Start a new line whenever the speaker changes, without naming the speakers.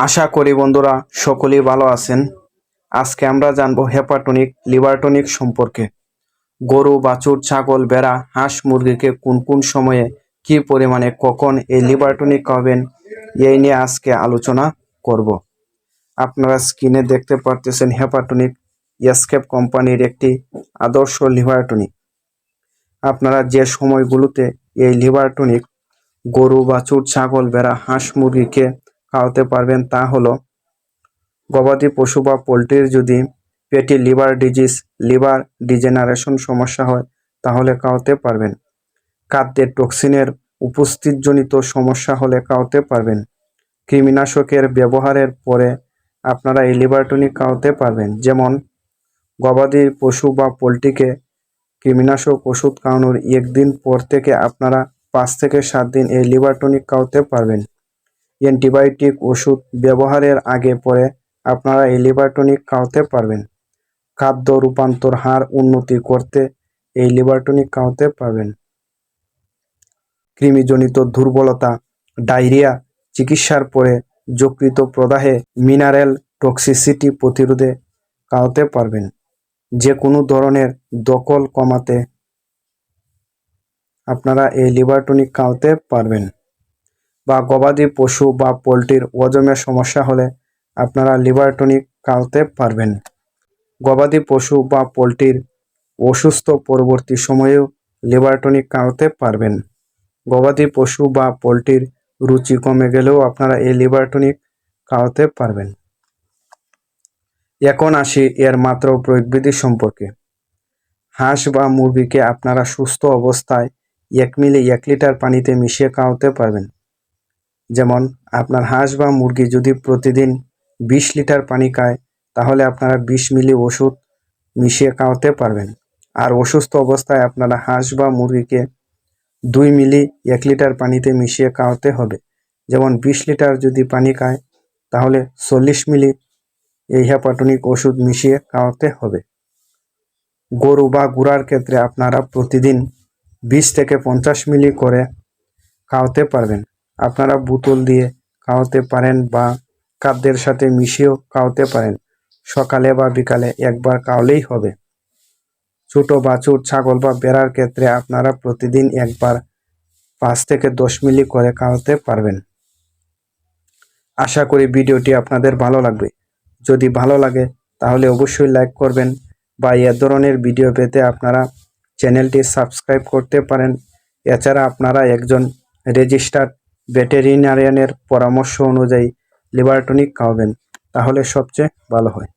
আশা করি বন্ধুরা সকলেই ভালো আছেন। আজকে আমরা জানব হেপাটনিক, লিভারটনিক সম্পর্কে। গরু, বাছুর, ছাগল বেড়া হাঁস, মুরগিকে কোন কোন সময়ে কি পরিমাণে কখন এই লিভারটনিক খাবেন, এই নিয়ে আজকে আলোচনা করব। আপনারা স্ক্রিনে দেখতে পারতেছেন হেপাটনিক এসকেপ কোম্পানির একটি আদর্শ লিভারটনিক। আপনারা যে সময়গুলোতে এই লিভারটনিক গরু, বাছুর, ছাগল বেড়া হাঁস, মুরগিকে খাওয়াতে পারবেন, তা হলো গবাদি পশু বা পোলট্রির যদি পেটি লিভার ডিজিজ, লিভার ডিজেনারেশন সমস্যা হয়, তাহলে খাওয়াতে পারবেন। খাদ্যে টক্সিনের উপস্থিতজনিত সমস্যা হলে খাওয়াতে পারবেন। কৃমিনাশকের ব্যবহারের পরে আপনারা এই লিভার টনিক খাওয়াতে পারবেন। যেমন গবাদি পশু বা পোলট্রিকে কৃমিনাশক ওষুধ খাওয়ানোর একদিন পর থেকে আপনারা পাঁচ থেকে সাত দিন এই লিভার টনিক খাওয়াতে পারবেন। অ্যান্টিবায়োটিক ওষুধ ব্যবহারের আগে পরে আপনারা এই খাওয়াতে পারবেন। খাদ্য রূপান্তর হার উন্নতি করতে এই লিভার টনিক খাওয়াতে পারবেন। কৃমিজনিত দুর্বলতা, ডায়রিয়া, চিকিৎসার পরে যকৃত প্রদাহে মিনারেল টক্সিসিটি প্রতিরোধে খাওয়াতে পারবেন। যে কোনো ধরনের দখল কমাতে আপনারা এই লিভার টনিক খাওয়াতে পারবেন। বা গবাদি পশু বা পোলট্রির ওজমের সমস্যা হলে আপনারা লিভার টনিক খাওয়াতে পারবেন। গবাদি পশু বা পোলট্রির অসুস্থ পরবর্তী সময়েও লিভার টনিক খাওয়াতে পারবেন। গবাদি পশু বা পোলট্রির রুচি কমে গেলেও আপনারা এই লিভার টনিক খাওয়াতে পারবেন। এখন আসি এর মাত্র প্রয়োগবিধি সম্পর্কে। হাঁস বা মুরগিকে আপনারা সুস্থ অবস্থায় এক মিলি এক লিটার পানিতে মিশিয়ে খাওয়াতে পারবেন। যেমন, আপনার হাঁস বা মুরগি যদি প্রতিদিন বিশ লিটার পানি খায়, তাহলে আপনারা বিশ মিলি ওষুধ মিশিয়ে খাওয়াতে পারবেন। আর অসুস্থ অবস্থায় আপনারা হাঁস বা মুরগিকে দুই মিলি এক লিটার পানিতে মিশিয়ে খাওয়াতে হবে। যেমন, বিশ লিটার যদি পানি খায়, তাহলে চল্লিশ মিলি এই হ্যাপাটনিক ওষুধ মিশিয়ে খাওয়াতে হবে। গরু বা গুড়ার ক্ষেত্রে আপনারা প্রতিদিন বিশ থেকে পঞ্চাশ মিলি করে খাওয়াতে পারবেন। আপনারা বোতল দিয়ে খাওয়াতে পারেন বা খাদ্যের সাথে মিশিয়েও খাওয়াতে পারেন। সকালে বা বিকালে একবার খাওয়ালেই হবে। ছোট বাছুর ছাগল বা বেড়ার ক্ষেত্রে আপনারা প্রতিদিন একবার পাঁচ থেকে দশ মিলি করে খাওয়াতে পারবেন। আশা করি ভিডিওটি আপনাদের ভালো লাগবে। যদি ভালো লাগে, তাহলে অবশ্যই লাইক করবেন বা এ ধরনের ভিডিও পেতে আপনারা চ্যানেলটি সাবস্ক্রাইব করতে পারেন। এছাড়া আপনারা একজন রেজিস্টার্ড ভেটেরিনারিয়ানের পরামর্শ অনুযায়ী লিভার টনিক খাওয়াবেন তাহলে সবচেয়ে ভালো হয়।